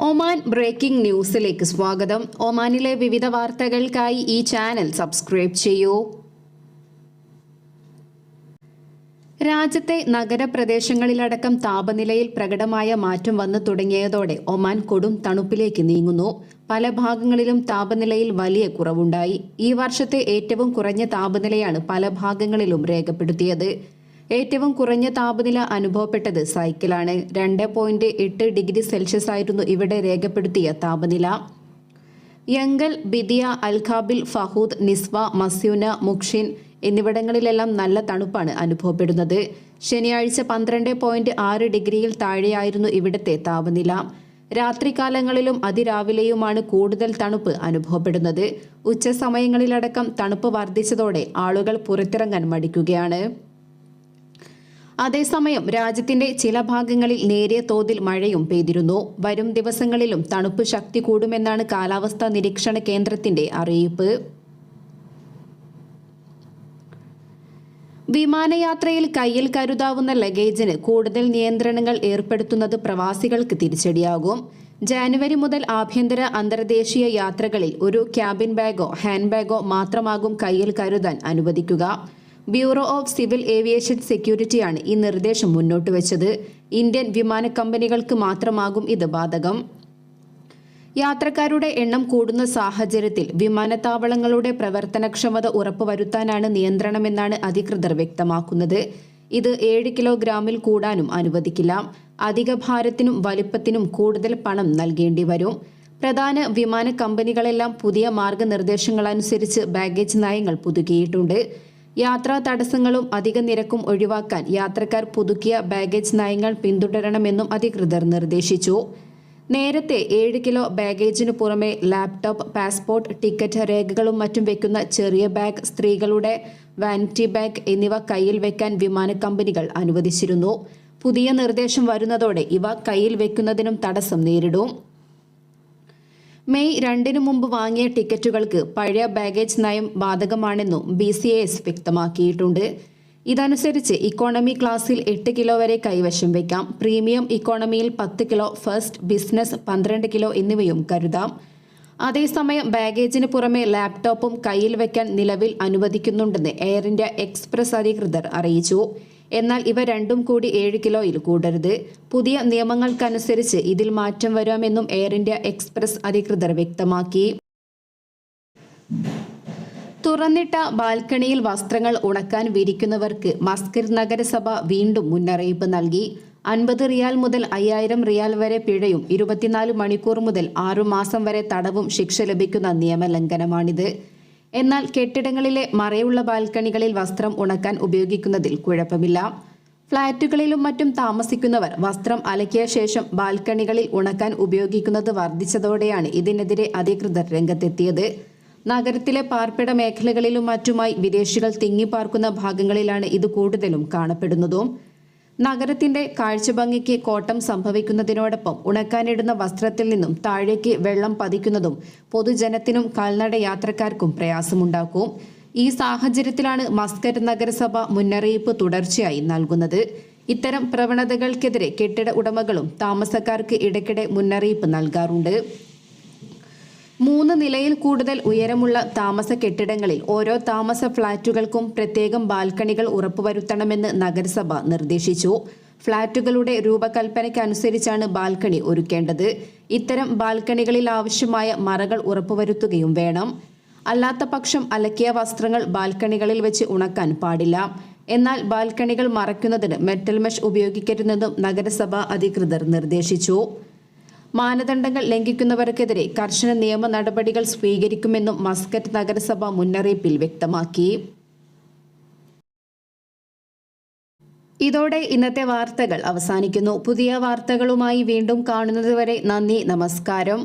Oman breaking ന്യൂസിലേക്ക് സ്വാഗതം. ഒമാനിലെ വിവിധ വാർത്തകൾക്കായി ഈ ചാനൽ സബ്സ്ക്രൈബ് ചെയ്യൂ. രാജ്യത്തെ നഗരപ്രദേശങ്ങളിലടക്കം താപനിലയിൽ പ്രകടമായ മാറ്റം വന്നു തുടങ്ങിയതോടെ ഒമാൻ കൊടും തണുപ്പിലേക്ക് നീങ്ങുന്നു. പല ഭാഗങ്ങളിലും താപനിലയിൽ വലിയ കുറവുണ്ടായി. ഈ വർഷത്തെ ഏറ്റവും കുറഞ്ഞ താപനിലയാണ് പല ഭാഗങ്ങളിലും രേഖപ്പെടുത്തിയത്. ഏറ്റവും കുറഞ്ഞ താപനില അനുഭവപ്പെട്ടത് സൈക്കിളാണ്. രണ്ട് പോയിന്റ് എട്ട് ഡിഗ്രി സെൽഷ്യസ് ആയിരുന്നു ഇവിടെ രേഖപ്പെടുത്തിയ താപനില. യങ്കൽ ബിദിയ അൽഖാബിൽ ഫഹൂദ് നിസ്വ മസ്യൂന മുക്ഷിൻ എന്നിവിടങ്ങളിലെല്ലാം നല്ല തണുപ്പാണ് അനുഭവപ്പെടുന്നത്. ശനിയാഴ്ച പന്ത്രണ്ട് പോയിന്റ് ആറ് ഡിഗ്രിയിൽ താഴെയായിരുന്നു ഇവിടുത്തെ താപനില. രാത്രികാലങ്ങളിലും അതിരാവിലെയുമാണ് കൂടുതൽ തണുപ്പ് അനുഭവപ്പെടുന്നത്. ഉച്ചസമയങ്ങളിലടക്കം തണുപ്പ് വർദ്ധിച്ചതോടെ ആളുകൾ പുറത്തിറങ്ങാൻ മടിക്കുകയാണ്. അതേസമയം രാജ്യത്തിന്റെ ചില ഭാഗങ്ങളിൽ നേരിയ തോതിൽ മഴയും പെയ്തിരുന്നു. വരും ദിവസങ്ങളിലും തണുപ്പ് ശക്തി കൂടുമെന്നാണ് കാലാവസ്ഥാ നിരീക്ഷണ കേന്ദ്രത്തിന്റെ അറിയിപ്പ്. വിമാനയാത്രയിൽ കയ്യിൽ കരുതാവുന്ന ലഗേജിന് കൂടുതൽ നിയന്ത്രണങ്ങൾ ഏർപ്പെടുത്തുന്നത് പ്രവാസികൾക്ക് തിരിച്ചടിയാകും. ജാനുവരി മുതൽ ആഭ്യന്തര അന്തർദേശീയ യാത്രകളിൽ ഒരു ക്യാബിൻ ബാഗോ ഹാൻഡ് ബാഗോ മാത്രമാകും കയ്യിൽ കരുതാൻ അനുവദിക്കുക. ബ്യൂറോ ഓഫ് സിവിൽ ഏവിയേഷൻ സെക്യൂരിറ്റിയാണ് ഈ നിർദ്ദേശം മുന്നോട്ട് വെച്ചത്. ഇന്ത്യൻ വിമാന കമ്പനികൾക്ക് മാത്രമാകും ഇത് ബാധകം. യാത്രക്കാരുടെ എണ്ണം കൂടുന്ന സാഹചര്യത്തിൽ വിമാനത്താവളങ്ങളുടെ പ്രവർത്തനക്ഷമത ഉറപ്പുവരുത്താനാണ് നിയന്ത്രണമെന്നാണ് അധികൃതർ വ്യക്തമാക്കുന്നത്. ഇത് ഏഴ് കിലോഗ്രാമിൽ കൂടാനും അനുവദിക്കില്ല. അധിക ഭാരത്തിനും വലിപ്പത്തിനും കൂടുതൽ പണം നൽകേണ്ടി വരും. പ്രധാന വിമാന കമ്പനികളെല്ലാം പുതിയ മാർഗനിർദ്ദേശങ്ങളനുസരിച്ച് ബാഗേജ് നയങ്ങൾ പുതുക്കിയിട്ടുണ്ട്. യാത്രാ തടസ്സങ്ങളും അധിക നിരക്കും ഒഴിവാക്കാൻ യാത്രക്കാർ പുതുക്കിയ ബാഗേജ് നയങ്ങൾ പിന്തുടരണമെന്നും അധികൃതർ നിർദ്ദേശിച്ചു. നേരത്തെ ഏഴ് കിലോ ബാഗേജിനു പുറമെ ലാപ്ടോപ്പ് പാസ്പോർട്ട് ടിക്കറ്റ് രേഖകളും മറ്റും വെക്കുന്ന ചെറിയ ബാഗ് സ്ത്രീകളുടെ വാനിറ്റി ബാഗ് എന്നിവ കയ്യിൽ വെക്കാൻ വിമാന കമ്പനികൾ അനുവദിച്ചിരുന്നു. പുതിയ നിർദ്ദേശം വരുന്നതോടെ ഇവ കയ്യിൽ വെക്കുന്നതിനും തടസ്സം നേരിടും. മെയ് രണ്ടിനു മുമ്പ് വാങ്ങിയ ടിക്കറ്റുകൾക്ക് പഴയ ബാഗേജ് നയം ബാധകമാണെന്നും ബി സി എസ് വ്യക്തമാക്കിയിട്ടുണ്ട്. ഇതനുസരിച്ച് ഇക്കോണമി ക്ലാസ്സിൽ എട്ട് കിലോ വരെ കൈവശം വയ്ക്കാം പ്രീമിയം ഇക്കോണമിയിൽ പത്ത് കിലോ ഫസ്റ്റ് ബിസിനസ് പന്ത്രണ്ട് കിലോ എന്നിവയും കരുതാം. അതേസമയം ബാഗേജിന് പുറമെ ലാപ്ടോപ്പും കയ്യിൽ വയ്ക്കാൻ നിലവിൽ അനുവദിക്കുന്നുണ്ടെന്ന് എയർ ഇന്ത്യ എക്സ്പ്രസ് അധികൃതർ അറിയിച്ചു. എന്നാൽ ഇവ രണ്ടും കൂടി ഏഴ് കിലോയിൽ കൂടരുത്. പുതിയ നിയമങ്ങൾക്കനുസരിച്ച് ഇതിൽ മാറ്റം വരാമെന്നും എയർ ഇന്ത്യ എക്സ്പ്രസ് അധികൃതർ വ്യക്തമാക്കി. തുറന്നിട്ട ബാൽക്കണിയിൽ വസ്ത്രങ്ങൾ ഉണക്കാൻ വിരിക്കുന്നവർക്ക് മസ്കർ നഗരസഭ വീണ്ടും മുന്നറിയിപ്പ് നൽകി. അൻപത് റിയാൽ മുതൽ അയ്യായിരം റിയാൽ വരെ പിഴയും ഇരുപത്തിനാല് മണിക്കൂർ മുതൽ ആറുമാസം വരെ തടവും ശിക്ഷ ലഭിക്കുന്ന നിയമലംഘനമാണിത്. എന്നാൽ കെട്ടിടങ്ങളിലെ മറയുള്ള ബാൽക്കണികളിൽ വസ്ത്രം ഉണക്കാൻ ഉപയോഗിക്കുന്നതിൽ കുഴപ്പമില്ല. ഫ്ളാറ്റുകളിലും മറ്റും താമസിക്കുന്നവർ വസ്ത്രം അലക്കിയ ശേഷം ബാൽക്കണികളിൽ ഉണക്കാൻ ഉപയോഗിക്കുന്നത് വർദ്ധിച്ചതോടെയാണ് ഇതിനെതിരെ അധികൃതർ രംഗത്തെത്തിയത്. നഗരത്തിലെ പാർപ്പിട മേഖലകളിലും മറ്റുമായി വിദേശികൾ തിങ്ങിപ്പാർക്കുന്ന ഭാഗങ്ങളിലാണ് ഇത് കൂടുതലും കാണപ്പെടുന്നതും. നഗരത്തിന്റെ കാഴ്ചഭംഗിക്ക് കോട്ടം സംഭവിക്കുന്നതിനോടൊപ്പം ഉണക്കാനിടുന്ന വസ്ത്രത്തിൽ നിന്നും താഴേക്ക് വെള്ളം പതിക്കുന്നതും പൊതുജനത്തിനും കാൽനട യാത്രക്കാർക്കും പ്രയാസമുണ്ടാക്കും. ഈ സാഹചര്യത്തിലാണ് മസ്കറ്റ് നഗരസഭ മുന്നറിയിപ്പ് തുടർച്ചയായി നൽകുന്നത്. ഇത്തരം പ്രവണതകൾക്കെതിരെ കെട്ടിട ഉടമകളും താമസക്കാർക്ക് ഇടയ്ക്കിടെ മുന്നറിയിപ്പ് നൽകാറുണ്ട്. മൂന്ന് നിലയിൽ കൂടുതൽ ഉയരമുള്ള താമസ കെട്ടിടങ്ങളിൽ ഓരോ താമസ ഫ്ളാറ്റുകൾക്കും പ്രത്യേകം ബാൽക്കണികൾ ഉറപ്പുവരുത്തണമെന്ന് നഗരസഭ നിർദ്ദേശിച്ചു. ഫ്ളാറ്റുകളുടെ രൂപകൽപ്പനയ്ക്കനുസരിച്ചാണ് ബാൽക്കണി ഒരുക്കേണ്ടത്. ഇത്തരം ബാൽക്കണികളിൽ ആവശ്യമായ മറകൾ ഉറപ്പുവരുത്തുകയും വേണം. അല്ലാത്ത പക്ഷം അലക്കിയ വസ്ത്രങ്ങൾ ബാൽക്കണികളിൽ വെച്ച് ഉണക്കാൻ പാടില്ല. എന്നാൽ ബാൽക്കണികൾ മറയ്ക്കുന്നതിന് മെറ്റൽ മെഷ് ഉപയോഗിക്കരുതെന്നും നഗരസഭ അധികൃതർ നിർദ്ദേശിച്ചു. മാനദണ്ഡങ്ങൾ ലംഘിക്കുന്നവർക്കെതിരെ കർശന നിയമ നടപടികൾ സ്വീകരിക്കുമെന്നും മസ്കറ്റ് നഗരസഭ മുന്നറിയിപ്പിൽ വ്യക്തമാക്കി. ഇതോടെ ഇന്നത്തെ വാർത്തകൾ അവസാനിക്കുന്നു. പുതിയ വാർത്തകളുമായി വീണ്ടും കാണുന്നതുവരെ നന്ദി നമസ്കാരം.